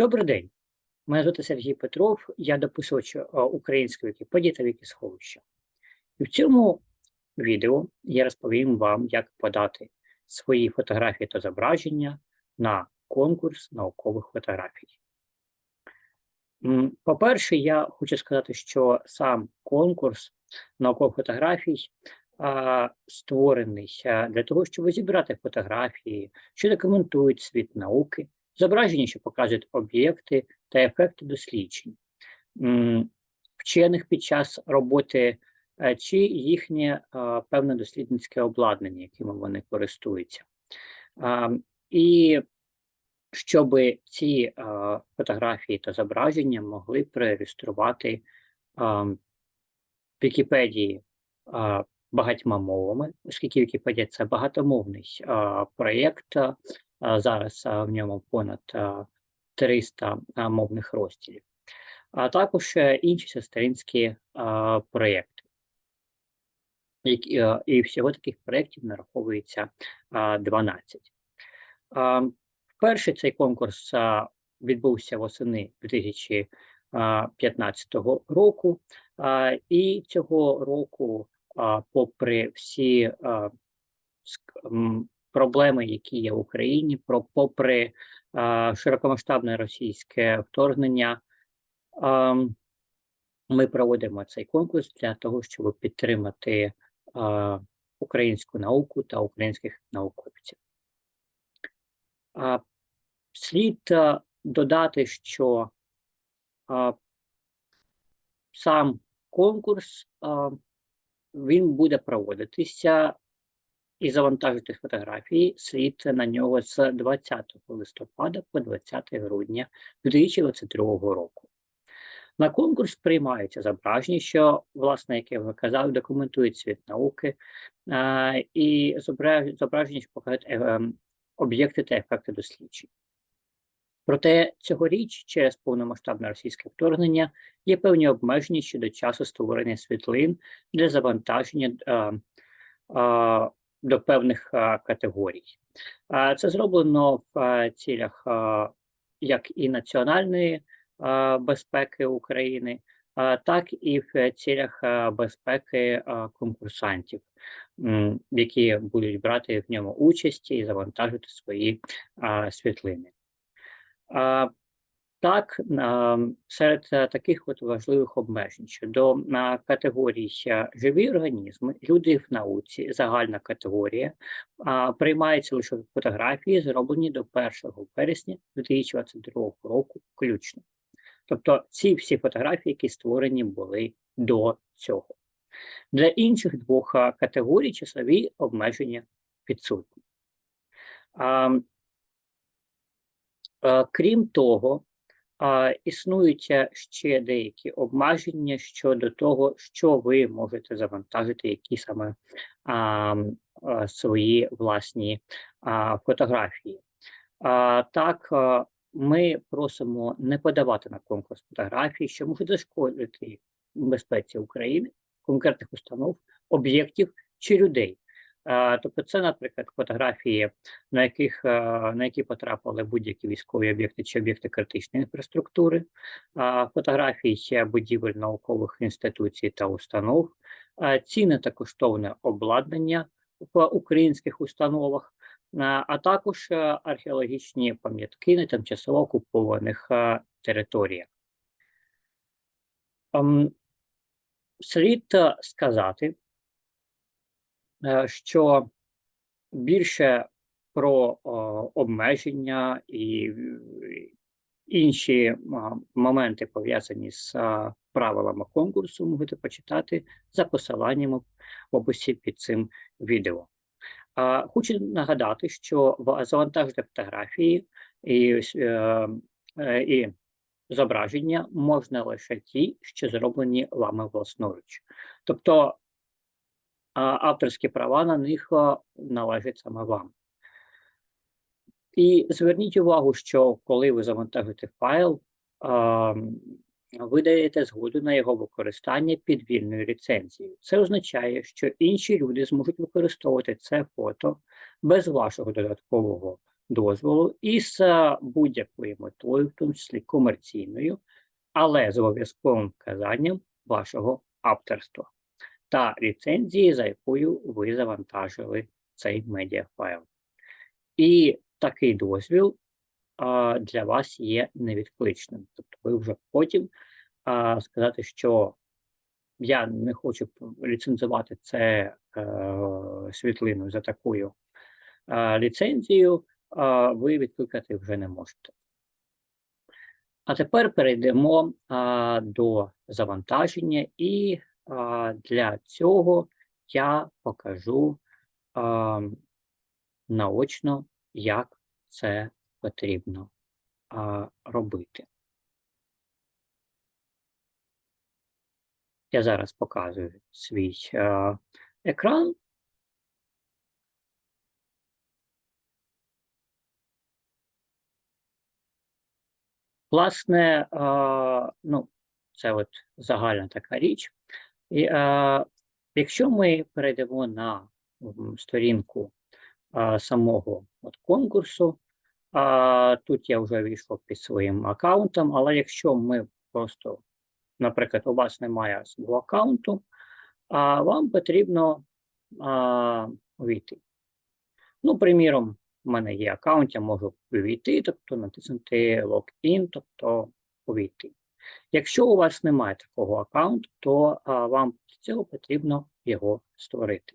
Добрий день. Мене звати Сергій Петров, я дописувач е, української Вікіпедії та Вікісховища. І в цьому відео я розповім вам, як подати свої фотографії та зображення на конкурс наукових фотографій. По-перше, я хочу сказати, що сам конкурс наукових фотографій створений для того, щоб зібрати фотографії, що документують світ науки, зображення, що показують об'єкти та ефекти досліджень, вчених під час роботи е, чи їхнє е, певне дослідницьке обладнання, яким вони користуються. І щоб ці е, фотографії та зображення могли в Вікіпедії багатьма мовами, оскільки Вікіпедія це багатомовний проєкт. Зараз в ньому понад 300 мовних розділів, а також е, інші сестринські проєкти. Е, І всього таких проєктів нараховується 12. Перший цей конкурс відбувся восени 2015 року, і цього року, попри всі проблеми, які є в Україні, про попри а, широкомасштабне російське вторгнення, а, ми проводимо цей конкурс для того, щоб підтримати а, українську науку та українських науковців. А, Слід а, додати, що а, сам конкурс а, він буде проводитися і завантажити фотографії слід на нього з 20 листопада по 20 грудня 2022 року. На конкурс приймаються зображення, що, власне, як я вже казав, документують світ науки, а, і зобра- зображення, що показують е, ем, об'єкти та ефекти досліджень. Проте цьогоріч, через повномасштабне російське вторгнення, є певні обмеження щодо часу створення світлин для завантаження а, а, до певних категорій. Це зроблено в цілях як і національної безпеки України, так і в цілях безпеки конкурсантів, які будуть брати в ньому участь і завантажити свої світлини. Так, серед е, таких от важливих обмежень щодо е, живі організми, люди в науці, загальна категорія, приймаються лише фотографії, зроблені до 1 вересня 2022 року включно. Тобто ці всі фотографії, які створені були до цього. Для інших двох категорій часові обмеження відсутні. Крім того, існують ще деякі обмеження щодо того, що ви можете завантажити, які саме а, а, свої власні а, фотографії. А, Так, а, ми просимо не подавати на конкурс фотографій, що можуть зашкодити безпеці України, конкретних установ, об'єктів чи людей. Е, Тобто, це, наприклад, фотографії, на яких е, на які потрапили будь-які військові об'єкти чи об'єкти критичної інфраструктури, фотографії ще будівель наукових інституцій та установ, а, цінне та коштовне обладнання в українських установах, а також е, археологічні пам'ятки на тимчасово окупованих е, територіях. Ем, Слід е, сказати, е, що більше про обмеження і е, інші моменти пов'язані з правилами конкурсу, можете почитати за посиланнями в описі під цим відео. Хочу нагадати, що завантажити фотографії і, е, е, і зображення можна лише ті, що зроблені вами власноруч. Тобто авторські права на них належать саме вам. І зверніть увагу, що коли ви завантажите файл, ви даєте згоду на його використання під вільною ліцензією. Це означає, що інші люди зможуть використовувати це фото без вашого додаткового дозволу із е, будь-якою метою, в тому числі комерційною, але з обов'язковим вказанням вашого авторства та ліцензії, за якою ви завантажили цей медіафайл. І такий дозвіл а, для вас є невідкличним. Тобто ви вже потім а, сказати, що я не хочу ліцензувати це е, світлину за такою е, ліцензією, е, ви відкликати вже не можете. А тепер перейдемо а, до завантаження, і для цього я покажу наочно, як це потрібно робити. Я зараз показую свій екран. Власне, ну, це от загальна така річ. І, а, Якщо ми перейдемо на сторінку а, самого от конкурсу, а, тут я вже війшов під своїм аккаунтом, але якщо ми просто, наприклад, у вас немає свого аккаунту, а вам потрібно а, війти. Ну, приміром, у мене є аккаунт, я можу увійти, тобто натиснути Login, тобто увійти. Якщо у вас немає такого аккаунту, то а, вам для цього потрібно його створити.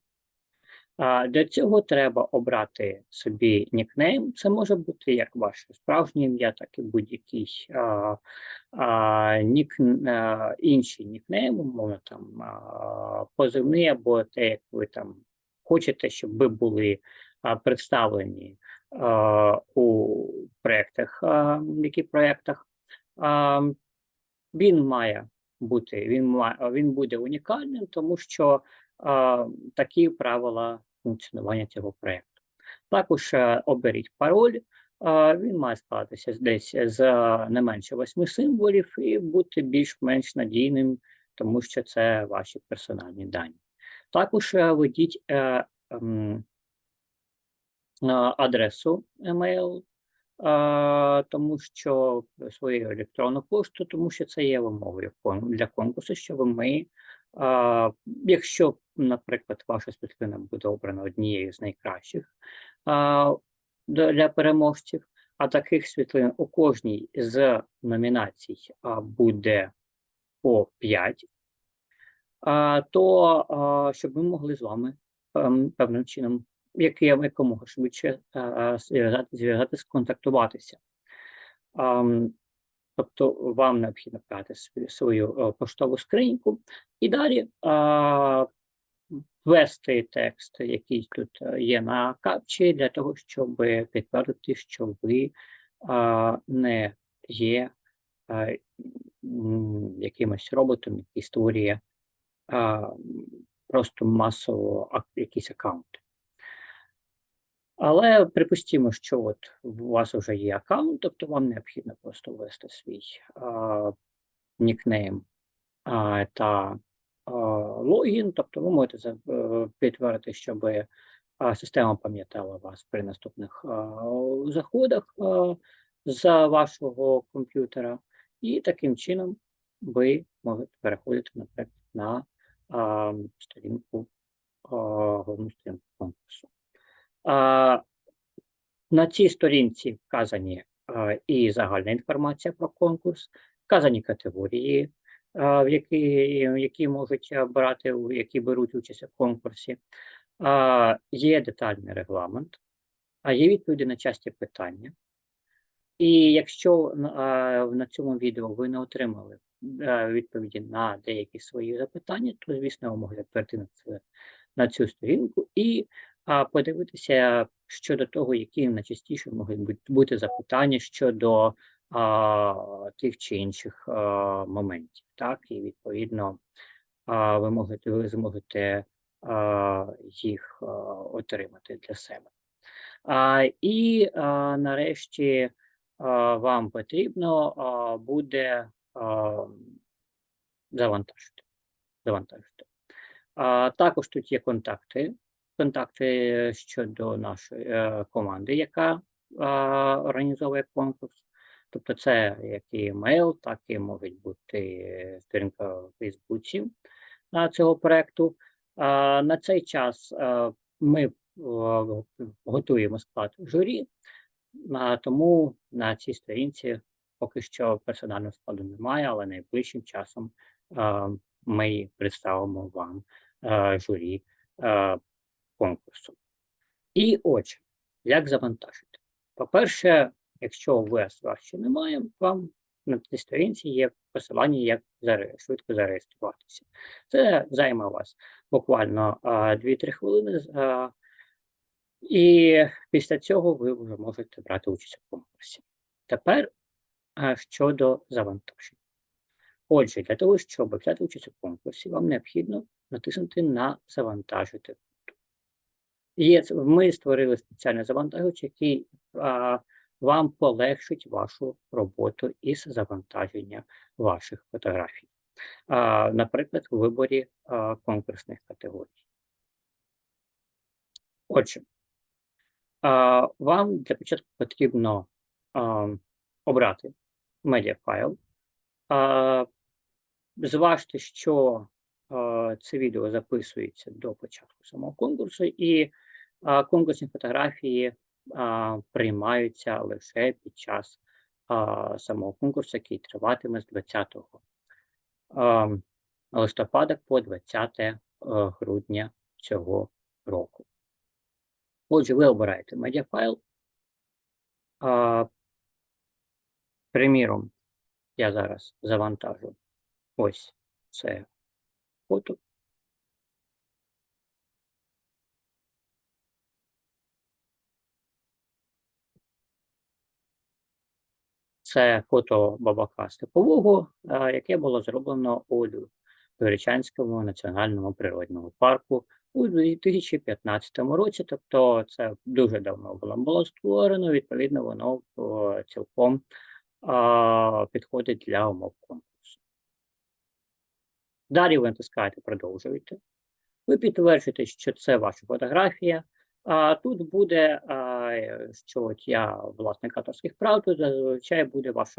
А, Для цього треба обрати собі нікнейм. Це може бути як ваше справжнє ім'я, так і будь-який а, а, нік, а, інший нікнейм, умовно там а, позивний або те, як ви там хочете, щоб ви були представлені у проєктах, в яких проєктах. Він має бути, він має, він буде унікальним, тому що такі правила функціонування цього проєкту. Також е, оберіть пароль, він має складатися десь з не менше восьми символів і бути більш-менш надійним, тому що це ваші персональні дані. Також е, введіть е, ем, адресу email, тому що свою електронну пошту, тому що це є вимогою для конкурсу, щоб ми, якщо, наприклад, ваша світлина буде обрана однією з найкращих для переможців, а таких світлин у кожній з номінацій буде по 5, то щоб ми могли з вами певним чином який якомога швидше зв'язати, зв'язати, сконтактуватися. Тобто вам необхідно брати свою поштову скриньку і далі ввести текст, який тут є на капчі, для того, щоб підтвердити, що ви не є якимось роботом, який створює просто масово якийсь аккаунт. Але припустімо, що от у вас вже є аккаунт, тобто вам необхідно просто ввести свій а, нікнейм а, та а, логін, тобто ви можете е, підтвердити, щоб а, система пам'ятала вас при наступних а, заходах а, з вашого комп'ютера, і таким чином ви можете переходити, наприклад, на а, сторінку а, головну сторінку конкурсу. На цій сторінці вказані і загальна інформація про конкурс, вказані категорії, в які які можуть брати, які беруть участь у конкурсі. Є детальний регламент, а є відповіді на часті питання. І якщо на цьому відео ви не отримали відповіді на деякі свої запитання, то, звісно, ви могли перейти на цю сторінку і а подивитися щодо того, які найчастіше можуть бути запитання щодо а, тих чи інших а, моментів. Так, і відповідно а, ви можете ви зможете а, їх а, отримати для себе. А, І а, нарешті а, вам потрібно а, буде а, завантажити. завантажити. А, Також тут є контакти контакти щодо нашої е, команди, яка а, організовує конкурс. Тобто це як і емейл, так і можуть бути сторінка в Фейсбуці а, цього проекту. А, На цей час а, ми а, готуємо склад журі, а, тому на цій сторінці поки що персонального складу немає, але найближчим часом а, ми представимо вам а, журі а, конкурсу. І отже, як завантажити? По-перше, якщо вас ще немає, вам на цій сторінці є посилання, як швидко зареєструватися. Це займе вас буквально 2-3 хвилини. і після цього ви вже можете брати участь у конкурсі. Тепер щодо завантаження. Отже, для того, щоб взяти участь у конкурсі, вам необхідно натиснути на завантажити. Є, ми створили спеціальний завантажувач, який а, вам полегшить вашу роботу із завантаження ваших фотографій. А, наприклад, у виборі а, конкурсних категорій. Отже, а, вам для початку потрібно а, обрати медіафайл. А, зважте, що це відео записується до початку самого конкурсу, і конкурсні фотографії приймаються лише під час самого конкурсу, який триватиме з 20 а, листопада по 20 е, грудня цього року. Отже, ви обираєте медіафайл. Приміром, я зараз завантажу ось це фото. Це фото бабака степового, е, яке було зроблено у Лю- національному природному парку у 2015 році. Тобто це дуже давно було, було створено, відповідно, воно е, цілком підходить для умов конкурсу. Далі ви натискаєте продовжуєте. Ви підтверджуєте, що це ваша фотографія. А тут буде, е, що я власник авторських прав, тут зазвичай буде ваш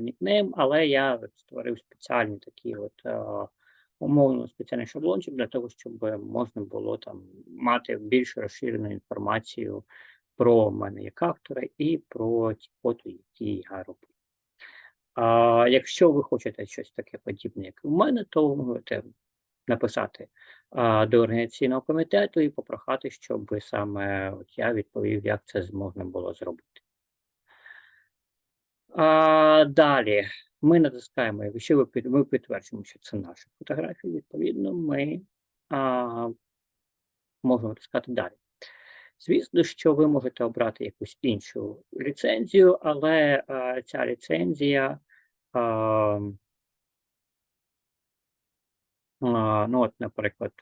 нікнейм, але я створив спеціальний такий от умовно спеціальний шаблончик для того, щоб можна було там мати більш розширену інформацію про мене як автора і про ті фото, які я роблю. А, якщо ви хочете щось таке подібне, як у мене, то можете написати до організаційного комітету і попрохати, щоб саме от я відповів, як це можна було зробити. А, далі ми натискаємо, якщо ми підтверджуємо, що це наша фотографія, відповідно, ми а, можемо натискати далі. Звісно, що ви можете обрати якусь іншу ліцензію, але а, ця ліцензія, а, ну от, наприклад,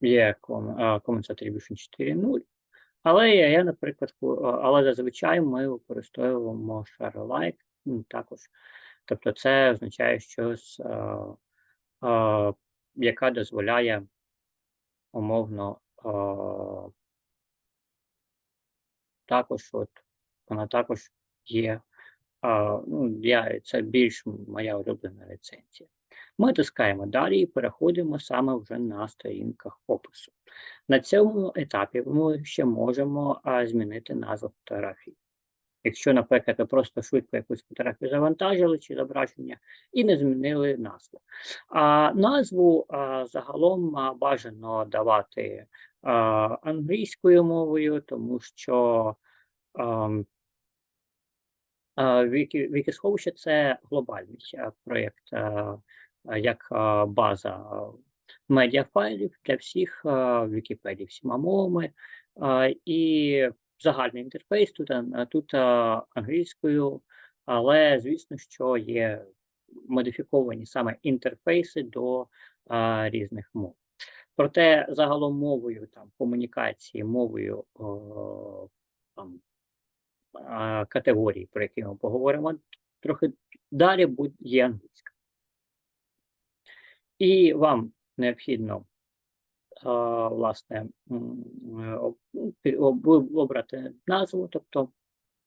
є Commons Attribution 4.0, але я, наприклад, але зазвичай ми використовуємо share-alike також. Тобто це означає щось, яка дозволяє умовно також от вона також є. Ну, я, це більш моя улюблена ліцензія. Ми тискаємо далі і переходимо саме вже на сторінках опису. На цьому етапі ми ще можемо а, змінити назву фотографії. Якщо, наприклад, ви просто швидко якусь фотографію завантажили чи зображення і не змінили назву. А назву а, загалом а, бажано давати а, англійською мовою, тому що ам, а, Вікісховище це глобальний а, проєкт, а, а, як база медіафайлів для всіх Вікіпедій всіма мовами. І загальний інтерфейс тут, тут англійською, але звісно, що є модифіковані саме інтерфейси до різних мов. Проте загалом мовою там комунікації, мовою о, там, а, категорій, про які ми поговоримо трохи далі, будь- є англійська. І вам необхідно а, власне е, обрати назву, тобто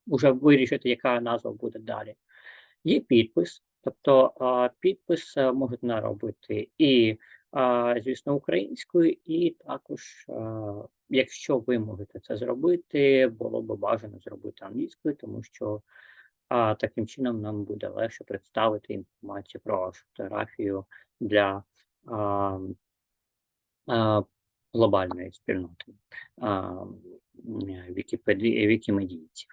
вже вирішити, яка назва буде далі. Є підпис, тобто підпис е, можуть наробити і, звісно, українською, і також, якщо ви можете це зробити, було б бажано зробити англійською, тому що а, таким чином нам буде легше представити інформацію про фотографію для а, а, глобальної спільноти а, м, Вікіпедії, вікімедійців.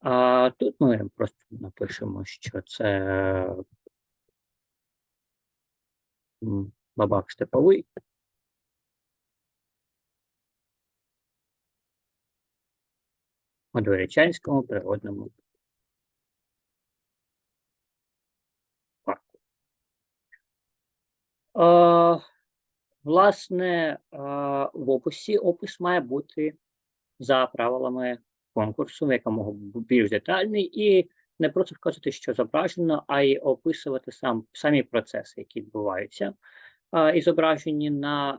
А тут ми просто напишемо, що це бабак степовий. У Дворічанському природному парку. А, власне, в описі опис має бути за правилами конкурсу, якомога більш детальний, і не просто вказувати, що зображено, а й описувати сам, самі процеси, які відбуваються, і зображені на,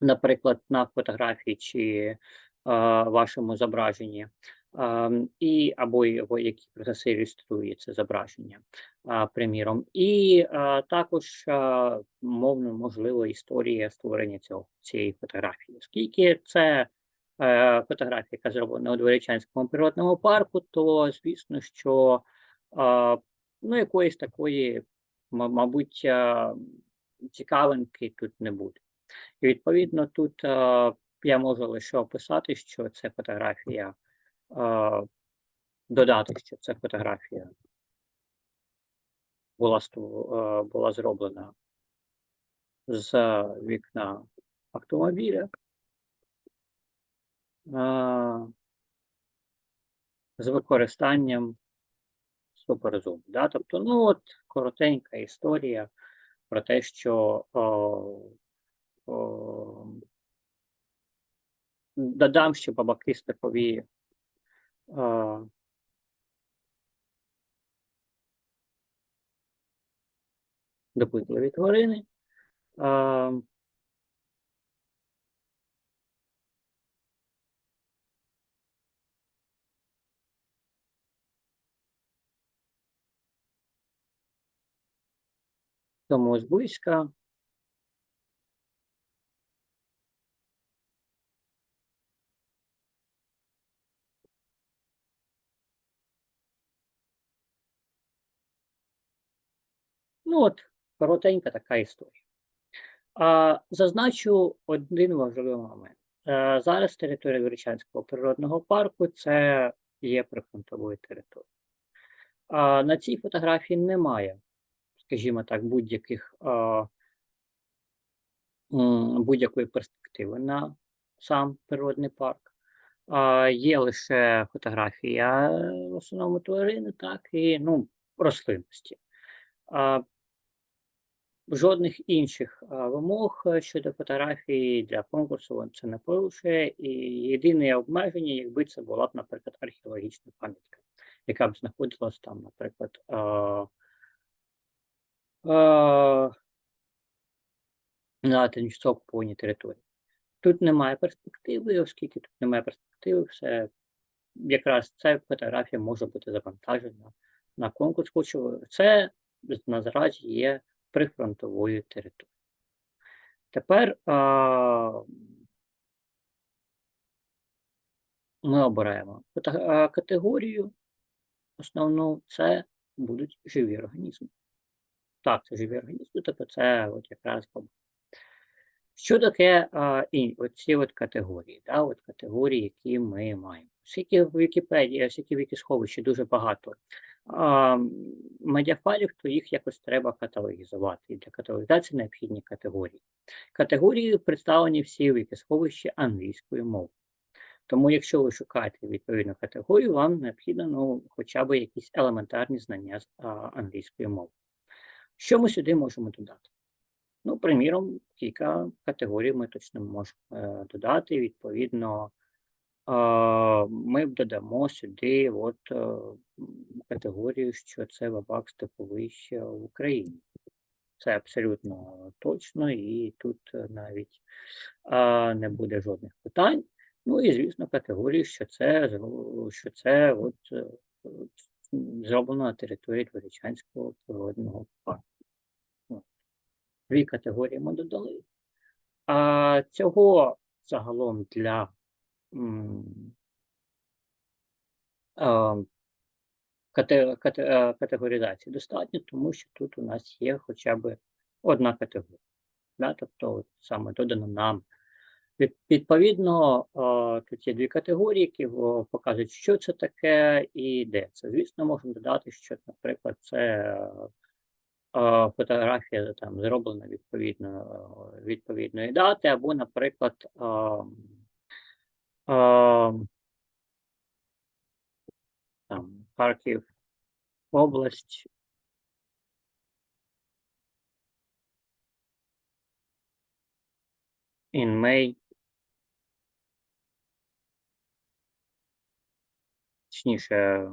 наприклад, на фотографії чи вашому зображенні, і або його які процеси ілюструє це зображення, приміром. І також мовно можливо історія створення цього цієї фотографії, оскільки це е, фотографія, яка зроблена у Дворічанському природному парку, то звісно, що ну, якоїсь такої, ма- мабуть, цікавинки тут не буде. І відповідно тут я можу лише описати, що це фотографія, додати, що це фотографія була, була зроблена з вікна автомобіля. з використанням суперзум. Да? Тобто, ну от коротенька історія про те, що о, о, додам, що бабаки степові а, допитливі тварини. А, тому зблизька Ну, от, коротенька така історія. А, зазначу один важливий момент. Е, зараз територія Дворічанського природного парку це є прифронтовою територією. А, на цій фотографії немає, скажімо так, будь-яких а, будь-якої перспективи на сам природний парк. А, є лише фотографія в основному тварини, так, і ну, рослинності. А, Жодних інших вимог е, щодо фотографії для конкурсу це не порушує. І єдине обмеження, якби це була б, наприклад, археологічна пам'ятка, яка б знаходилась там, наприклад, на тимчасово окупованій території. Тут немає перспективи, оскільки тут немає перспективи, все якраз ця фотографія може бути завантажена на конкурс. Хочу це наразі є прифронтовою територією. Тепер а, ми обираємо категорію. Основну це будуть живі організми. Так, це живі організми, тобто це от якраз що таке а, і оці от категорії, да, от категорії, які ми маємо. Оскільки в Вікіпедії, оскільки в Вікісховищі дуже багато медіафайлів, то їх якось треба каталогізувати. І для каталогізації необхідні категорії. Категорії представлені всі в Вікісховищі англійською мовою. Тому, якщо ви шукаєте відповідну категорію, вам необхідно ну, хоча б якісь елементарні знання з англійської мови. Що ми сюди можемо додати? Ну, приміром, кілька категорій ми точно можемо е, додати. Відповідно, ми додамо сюди от, е, категорію, що це бабак степовий в Україні. Це абсолютно точно, і тут е, навіть не буде жодних питань. Ну і, звісно, категорії, що це, що це е, от, зроблено на території Дворічанського природного парку. Дві категорії ми додали. А цього загалом для категоризації достатньо, тому що тут у нас є хоча б одна категорія. Да? Тобто саме додано нам. Відповідно, тут є дві категорії, які показують, що це таке і де це. Звісно, можемо додати, що, наприклад, це фотографія там зроблена відповідно відповідної дати, або, наприклад, там Харків область. In May. Точніше,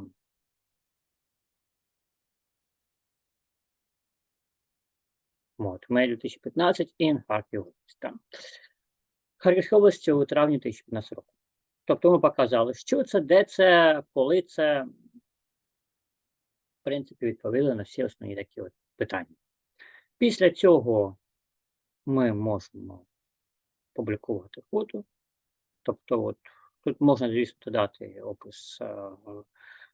от, May 2015 in Харків область. Там. Харківська область у травні 2015 року. Тобто ми показали, що це, де це, коли це, в принципі, відповіли на всі основні такі от питання. Після цього ми можемо публікувати фото. Тобто, от, тут можна, звісно, додати опис е,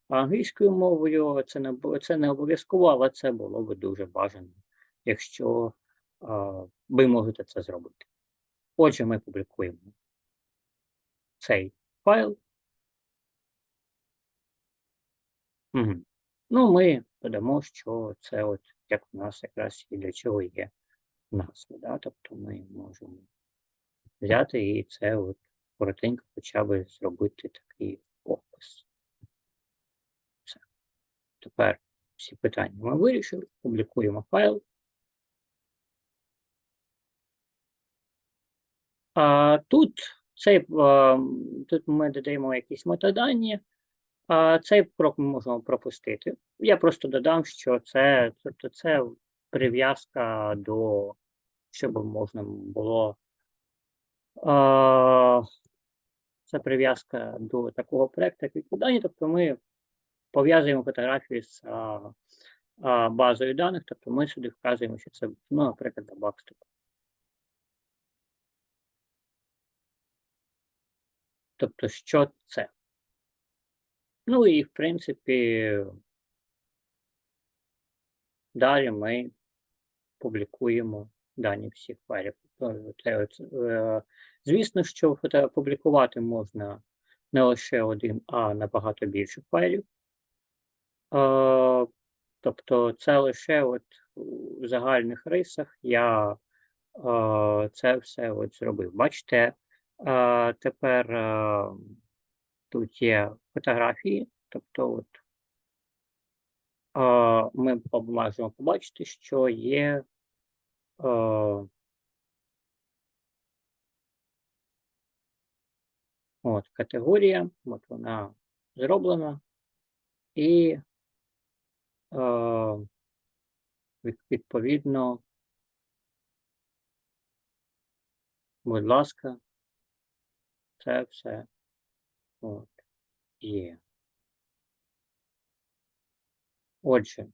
англійською мовою. Це не, це не обов'язково, але це було б дуже бажано, якщо е, ви можете це зробити. Отже, ми публікуємо цей файл. Мгм. Ну, ми додамо, що це от як у нас якраз і для чого є назва. Да? Тобто ми можемо взяти і це от коротенько хоча б зробити такий опис. Все. Тепер всі питання ми вирішили, публікуємо файл. А тут, цей, тут ми додаємо якісь метадані, а цей крок ми можемо пропустити. Я просто додам, що це, тобто це прив'язка до, щоб можна було. Це прив'язка до такого проекту, як відкладання. Тобто ми пов'язуємо фотографії з базою даних, тобто ми сюди вказуємо, що це, ну, наприклад, баксток. Тобто, що це? Ну і в принципі, далі ми публікуємо дані всіх файлів. От, е, Звісно, що публікувати можна не лише один, а набагато більше файлів. Е, Тобто, це лише от у загальних рисах я е, це все от зробив. Бачите, е, тепер е, тут є фотографії, тобто от е, ми можемо побачити, що є е, от категорія, от вона зроблена, і е, відповідно, будь ласка, це все от, є. Отже,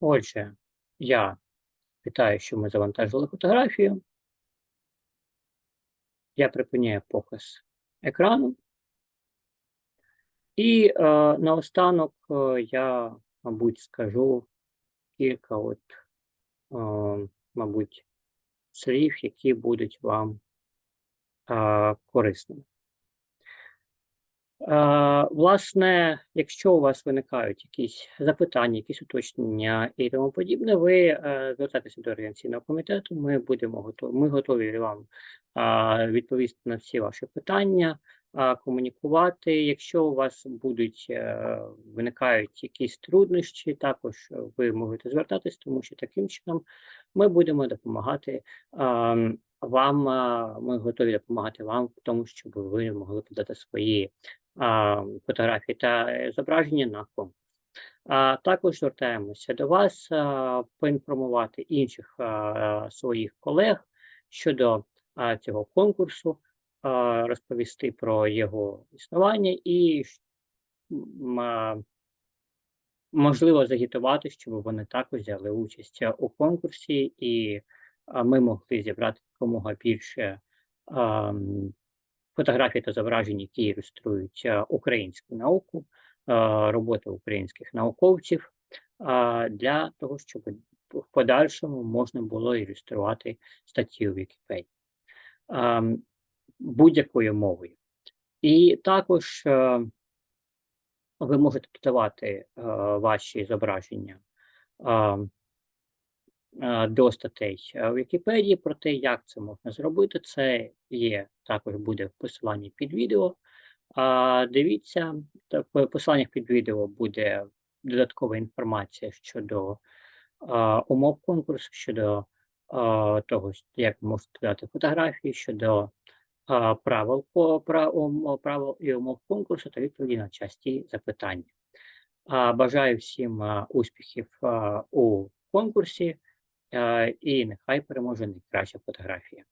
отже, я вітаю, що ми завантажили фотографію. Я припиняю показ екрану. І е, наостанок е, я, мабуть, скажу кілька от, е, мабуть, слів, які будуть вам е, корисними. Е, власне, якщо у вас виникають якісь запитання, якісь уточнення і тому подібне, ви е, звертайтеся до організаційного комітету. Ми будемо готові, ми готові вам е, відповісти на всі ваші питання. комунікувати. Якщо у вас будуть виникають якісь труднощі, також ви можете звертатись, тому що таким чином ми будемо допомагати ам, вам. Ми готові допомагати вам в тому, щоб ви могли подати свої а, фотографії та е, зображення на конкурс. А також звертаємося до вас а, поінформувати інших а, своїх колег щодо а, цього конкурсу, а, розповісти про його існування і а, можливо загітувати, щоб вони також взяли участь у конкурсі, і а, ми могли зібрати якомога більше а, фотографій та зображень, які ілюструють а, українську науку, а, роботи українських науковців, а, для того, щоб в подальшому можна було ілюструвати статті у Вікіпедії а, будь-якою мовою. І також е, ви можете додавати е, ваші зображення а, е, до статей е, Вікіпедії про те, як це можна зробити. Це є також буде в посиланні під відео. Дивіться, в посиланнях під відео буде додаткова інформація щодо а, умов конкурсу, щодо того, як можете додати фотографії, щодо правил, правил і умов конкурсу та відповіді на часті запитання. Бажаю всім успіхів у конкурсі і нехай переможе найкраща фотографія.